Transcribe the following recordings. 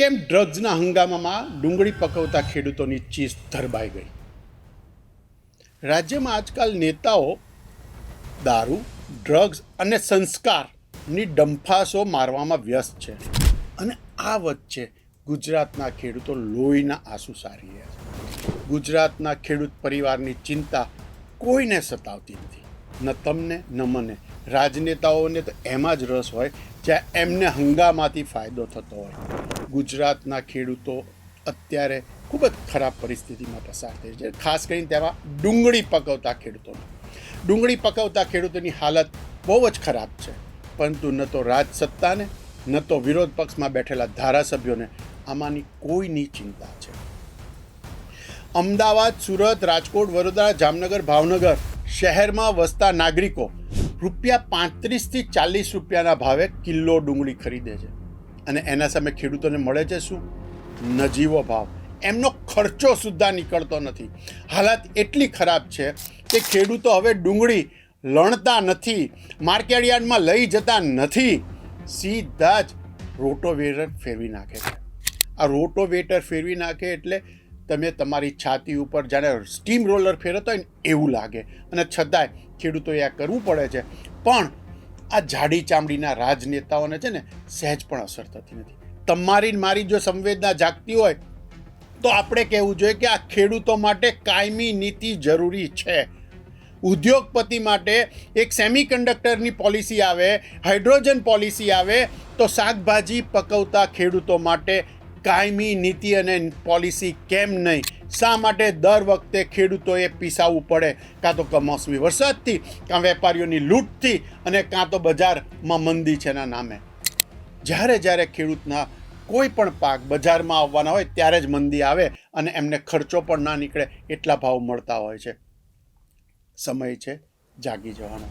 કેમ ડ્રગ્સના હંગામામાં ડુંગળી પકવતા ખેડૂતોની ચીસ ધરબાઈ ગઈ? રાજ્યમાં આજકાલ નેતાઓ દારૂ, ડ્રગ્સ અને સંસ્કારની ડંફાસો મારવામાં વ્યસ્ત છે. અને આ વચ્ચે ગુજરાતના ખેડૂતો લોહીના આંસુ સારી રહ્યા છે. ગુજરાતના ખેડૂત પરિવારની ચિંતા કોઈને સતાવતી નથી. ન તમને, ન મને. રાજનેતાઓને તો એમાં જ રસ હોય, જ્યાં એમને હંગામાથી ફાયદો થતો હોય. ગુજરાતના ખેડૂતો અત્યારે ખૂબ જ ખરાબ પરિસ્થિતિમાં પસાર થઈ છે. ખાસ કરીને તેમાં ડુંગળી પકવતા ખેડૂતોને ડુંગળી પકવતા ખેડૂતોની હાલત બહુ જ ખરાબ છે. પરંતુ ન તો રાજ સત્તાને ન તો વિરોધ પક્ષમાં બેઠેલા ધારાસભ્યોને આમાંની કોઈની ચિંતા છે. અમદાવાદ, સુરત, રાજકોટ, વડોદરા, જામનગર, ભાવનગર શહેરમાં વસતા નાગરિકો રૂપિયા પાંત્રીસથી ચાલીસ રૂપિયાના ભાવે કિલો ડુંગળી ખરીદે છે. અને એના સામે ખેડૂતોને મળે છે શું? નજીવો ભાવ. એમનો ખર્ચો સુદ્ધા નીકળતો નથી. હાલત એટલી ખરાબ છે કે ખેડૂતો હવે ડુંગળી લણતા નથી, માર્કેટયાર્ડમાં લઈ જતા નથી, સીધા જ રોટોવેટર ફેરવી નાખે છે. આ રોટોવેટર ફેરવી નાખે એટલે તમે તમારી છાતી ઉપર જાણે સ્ટીમ રોલર ફેરવતા હોય ને એવું લાગે. અને છતાંય ખેડૂતોએ આ કરવું પડે છે. પણ આ જાડી ચામડીના રાજનેતાઓને છે ને સહેજ પણ અસર થતી નથી. તમારી મારી જો સંવેદના જાગતી હોય, તો આપણે કહેવું જોઈએ કે આ ખેડૂતો માટે કાયમી નીતિ જરૂરી છે. ઉદ્યોગપતિ માટે એક સેમિકન્ડક્ટરની પોલિસી આવે હાઇડ્રોજન પોલિસી આવે, તો શાકભાજી પકવતા ખેડૂતો માટે કાયમી નીતિ અને પોલિસી કેમ નહીં? શા માટે દર વખતે ખેડૂતોએ પીસાવવું પડે? કાં તો કમોસમી વરસાદથી, કાં વેપારીઓની લૂંટથી અને કાં તો બજારમાં મંદી છે એના નામે. જ્યારે જ્યારે ખેડૂતના કોઈ પણ પાક બજારમાં આવવાના હોય, ત્યારે જ મંદી આવે અને એમને ખર્ચો પણ ના નીકળે એટલા ભાવ મળતા હોય છે. સમય છે, જાગી જવાનો.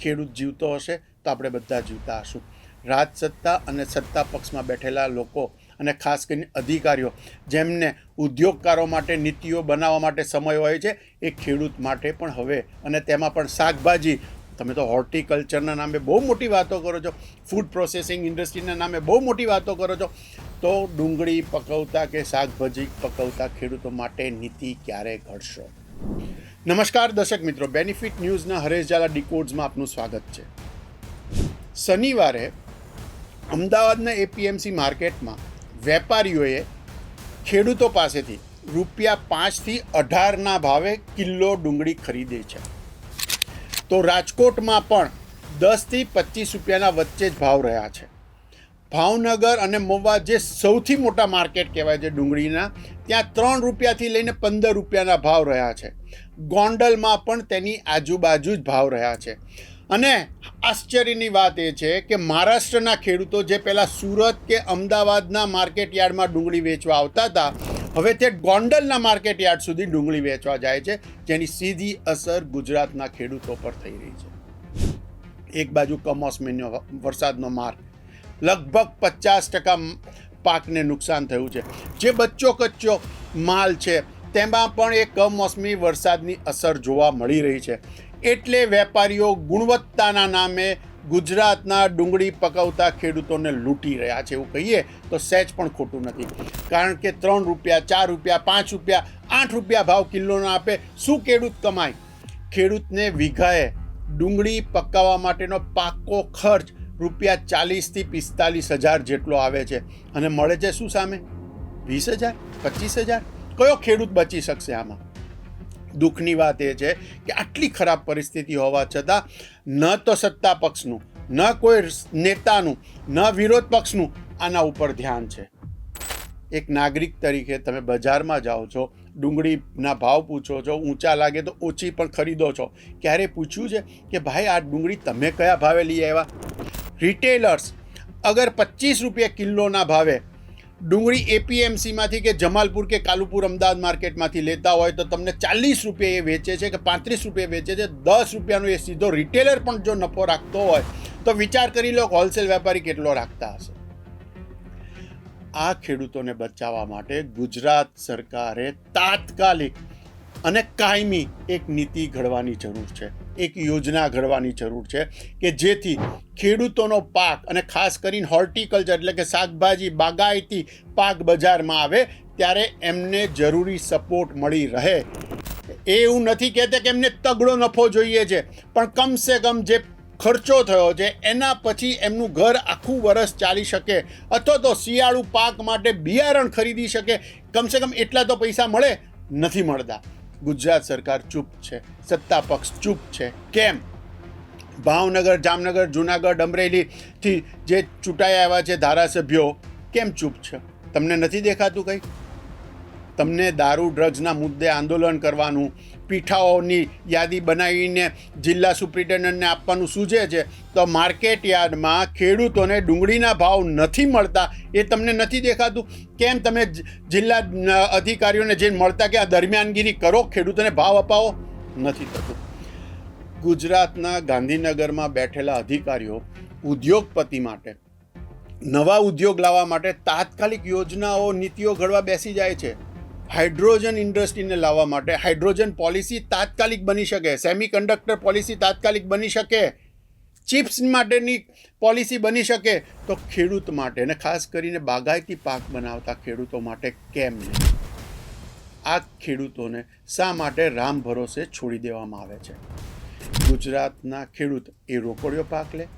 ખેડૂત જીવતો હશે તો આપણે બધા જીવતા હશું. રાજસત્તા અને સત્તા પક્ષમાં બેઠેલા લોકો અને ખાસ કરીને અધિકારીઓ, જેમને ઉદ્યોગકારો માટે નીતિઓ બનાવવા માટે સમય હોય છે, એ ખેડૂત માટે પણ હવે. અને તેમાં પણ શાકભાજી, તમે તો હોર્ટિકલ્ચરના નામે બહુ મોટી વાતો કરો છો, ફૂડ પ્રોસેસિંગ ઇન્ડસ્ટ્રીના નામે બહુ મોટી વાતો કરો છો, તો ડુંગળી પકવતા કે શાકભાજી પકવતા ખેડૂતો માટે નીતિ ક્યારે ઘડશો? નમસ્કાર દર્શક મિત્રો બેનિફિટ ન્યૂઝના હરેશ ઝાલા ડિકોડ્સમાં આપનું સ્વાગત છે. શનિવારે અમદાવાદના એપીએમસી માર્કેટમાં વેપારીઓએ ખેડૂતો પાસેથી રૂપિયા પાંચથી અઢારના ભાવે કિલો ડુંગળી ખરીદે છે. તો રાજકોટમાં પણ દસથી પચીસ રૂપિયાના વચ્ચે જ ભાવ રહ્યા છે. ભાવનગર અને મહુવા જે સૌથી મોટા માર્કેટ કહેવાય છે ડુંગળીના, ત્યાં ત્રણ રૂપિયાથી લઈને પંદર રૂપિયાના ભાવ રહ્યા છે. ગોંડલમાં પણ તેની આજુબાજુ જ ભાવ રહ્યા છે. અને આશ્ચર્યની વાત એ છે કે મહારાષ્ટ્રના ખેડૂતો જે પહેલાં સુરત કે અમદાવાદના માર્કેટ યાર્ડમાં ડુંગળી વેચવા આવતા હતા, હવે તે ગોંડલના માર્કેટ યાર્ડ સુધી ડુંગળી વેચવા જાય છે, જેની સીધી અસર ગુજરાતના ખેડૂતો પર થઈ રહી છે. એક બાજુ કમોસમીનો વરસાદનો માર, લગભગ પચાસ ટકા પાકને નુકસાન થયું છે. જે બચ્ચો કચ્ચો માલ છે, તેમાં પણ એ કમોસમી વરસાદની અસર જોવા મળી રહી છે. એટલે વેપારીઓ ગુણવત્તાના નામે ગુજરાતના ડુંગળી પકવતા ખેડૂતોને લૂંટી રહ્યા છે એવું કહીએ તો સહેજ પણ ખોટું નથી. કારણ કે ત્રણ રૂપિયા, ચાર રૂપિયા, પાંચ રૂપિયા, આઠ રૂપિયા ભાવ કિલોનો આપે, શું ખેડૂત કમાય? ખેડૂતને વીઘાએ ડુંગળી પકાવવા માટેનો પાકો ખર્ચ રૂપિયા ચાલીસથી પિસ્તાલીસ હજાર જેટલો આવે છે. અને મળે છે શું સામે? વીસ હજાર? પચીસ હજાર? કયો ખેડૂત બચી શકશે આમાં? દુઃખની વાત એ છે કે આટલી ખરાબ પરિસ્થિતિ હોવા છતાં ન તો સત્તા પક્ષનું, ન કોઈ નેતાનું, ન વિરોધ પક્ષનું આના ઉપર ધ્યાન છે. એક નાગરિક તરીકે તમે બજારમાં જાઓ છો, ડુંગળીના ભાવ પૂછો છો, ઊંચા લાગે તો ઓછી પણ ખરીદો છો. ક્યારે પૂછ્યું છે કે ભાઈ આ ડુંગળી તમે કયા ભાવે લઈ આવ્યા? રિટેલર્સ, અગર પચીસ રૂપિયા કિલોના ભાવે ડુંગળી એપીએમસીમાંથી કે જમાલપુર કે કાલુપુર અમદાવાદ માર્કેટમાંથી લેતા હોય તો તમને ચાલીસ રૂપિયા એ વેચે છે કે પાંત્રીસ રૂપિયા વેચે છે. દસ રૂપિયાનો એ સીધો રિટેલર પણ જો નફો રાખતો હોય તો વિચાર કરી લો હોલસેલ વેપારી કેટલો રાખતા હશે. આ ખેડૂતોને બચાવવા માટે ગુજરાત સરકારે તાત્કાલિક અને કાયમી એક નીતિ ઘડવાની જરૂર છે. એક યોજના ઘડવાની જરૂર છે કે જેથી ખેડૂતોનો પાક અને ખાસ કરીને હોર્ટિકલ્ચર એટલે કે શાકભાજી બાગાયતી પાક બજારમાં આવે ત્યારે એમને જરૂરી સપોર્ટ મળી રહે. એ એવું નથી કહેતા કે એમને તગડો નફો જોઈએ છે, પણ કમસે કમ જે ખર્ચો થયો છે, એના પછી એમનું ઘર આખું વરસ ચાલી શકે અથવા તો શિયાળુ પાક માટે બિયારણ ખરીદી શકે. કમસે કમ એટલા તો પૈસા મળે, નથી મળતા. ગુજરાત સરકાર ચૂપ છે, સત્તા પક્ષ ચૂપ છે. કેમ? ભાવનગર, જામનગર, જુનાગઢ, અમરેલીથી જે ચૂંટાઈ આવ્યા છે ધારાસભ્યો, કેમ ચૂપ છે? તમને નથી દેખાતું કંઈ? તમને દારૂ, ડ્રગ્સના મુદ્દે આંદોલન કરવાનું પીઠાઓની યાદી બનાવીને જિલ્લા સુપ્રિન્ટેન્ડન્ટને આપવાનું સૂચે છે, તો માર્કેટ યાર્ડમાં ખેડૂતોને ડુંગળીના ભાવ નથી મળતા એ તમને નથી દેખાતું? કેમ તમે જિલ્લા અધિકારીઓને જે મળતા કે આ દરમિયાનગીરી કરો, ખેડૂતોને ભાવ અપાવો? નથી થતું. ગુજરાતના ગાંધીનગરમાં બેઠેલા અધિકારીઓ ઉદ્યોગપતિ માટે, નવા ઉદ્યોગ લાવવા માટે તાત્કાલિક યોજનાઓ, નીતિઓ ઘડવા બેસી જાય છે. હાઇડ્રોજન ઇન્ડસ્ટ્રીને લાવવા માટે હાઇડ્રોજન પોલિસી તાત્કાલિક બની શકે સેમી કંડક્ટર પોલિસી તાત્કાલિક બની શકે, ચિપ્સ માટેની પોલિસી બની શકે, તો ખેડૂત માટે અને ખાસ કરીને બાગાયતી પાક બનાવતા ખેડૂતો માટે કેમ નહીં? આ ખેડૂતોને શા માટે રામ ભરોસે છોડી દેવામાં આવે છે? ગુજરાતના ખેડૂત એ રોકડિયો પાક લે,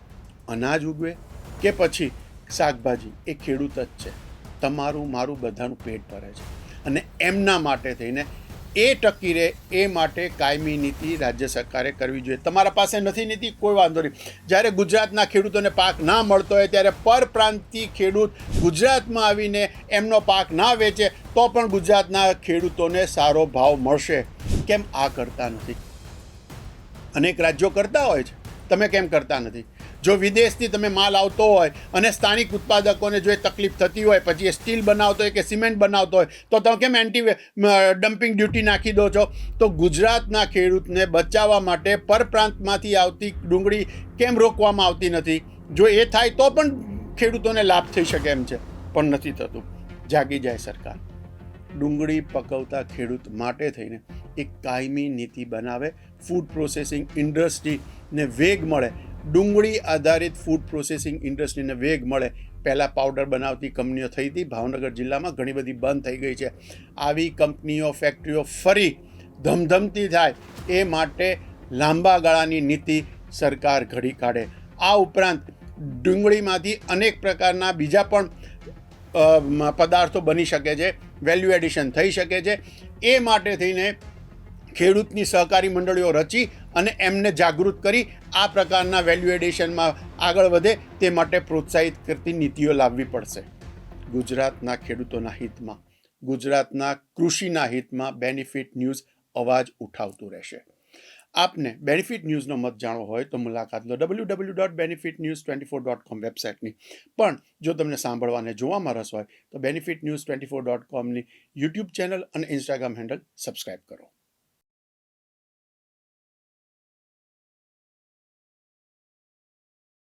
અનાજ ઉગવે કે પછી શાકભાજી? એ ખેડૂત જ છે. તમારું, મારું બધાનું પેટ ભરે છે. અને એમના માટે થઈને એ ટકી રહે એ માટે કાયમી નીતિ રાજ્ય સરકારે કરવી જોઈએ. તમારા પાસે નથી નીતિ? કોઈ વાંધો નહીં. જ્યારે ગુજરાતના ખેડૂતોને પાક ના મળતો હોય, ત્યારે પરપ્રાંતિય ખેડૂત ગુજરાતમાં આવીને એમનો પાક ના વેચે, તો પણ ગુજરાતના ખેડૂતોને સારો ભાવ મળશે. કેમ આ કરતા નથી? અનેક રાજ્યો કરતા હોય છે. તમે કેમ કરતા નથી? જો વિદેશથી તમે માલ આવતો હોય અને સ્થાનિક ઉત્પાદકોને જો એ તકલીફ થતી હોય, પછી એ સ્ટીલ બનાવતો હોય કે સિમેન્ટ બનાવતો હોય, તો તમે કેમ એન્ટી ડમ્પિંગ ડ્યુટી નાખી દો છો? તો ગુજરાતના ખેડૂતને બચાવવા માટે પરપ્રાંતમાંથી આવતી ડુંગળી કેમ રોકવામાં આવતી નથી? જો એ થાય તો પણ ખેડૂતોને લાભ થઈ શકે એમ છે. પણ નથી થતું. જાગી જાય સરકાર. ડુંગળી પકવતા ખેડૂત માટે થઈને એક કાયમી નીતિ બનાવે. ફૂડ પ્રોસેસિંગ ઇન્ડસ્ટ્રીને વેગ મળે. ડુંગળી આધારિત ફૂડ પ્રોસેસિંગ ઇન્ડસ્ટ્રીને વેગ મળે. પહેલાં પાવડર બનાવતી કંપનીઓ થઈ હતી. ભાવનગર જિલ્લામાં ઘણી બધી બંધ થઈ ગઈ છે. આવી કંપનીઓ ફેક્ટરીઓ ફરી ધમધમતી થાય એ માટે લાંબા ગાળાની નીતિ સરકાર ઘડી કાઢે. આ ઉપરાંત ડુંગળીમાંથી અનેક પ્રકારના બીજા પણ પદાર્થો બની શકે છે. વેલ્યુ એડિશન થઈ શકે છે. એ માટે થઈને ખેડૂતની સહકારી મંડળીઓ રચી અને એમને જાગૃત કરી આ પ્રકારના વેલ્યુ એડિશનમાં આગળ વધે તે માટે પ્રોત્સાહિત કરતી નીતિઓ લાવવી પડશે. ગુજરાતના ખેડૂતોના હિતમાં, ગુજરાતના કૃષિના હિતમાં બેનિફિટ ન્યૂઝ અવાજ ઉઠાવતું રહેશે. આપને બેનિફિટ ન્યૂઝનો મત જાણવો હોય તો મુલાકાત લો W W dot benefit news twenty four dot com વેબસાઇટની. પણ જો તમને સાંભળવાને જોવામાં રસ હોય તો benefit news twenty four dot કોમની YouTube channel અને ઇન્સ્ટાગ્રામ હેન્ડલ સબસ્ક્રાઈબ કરો.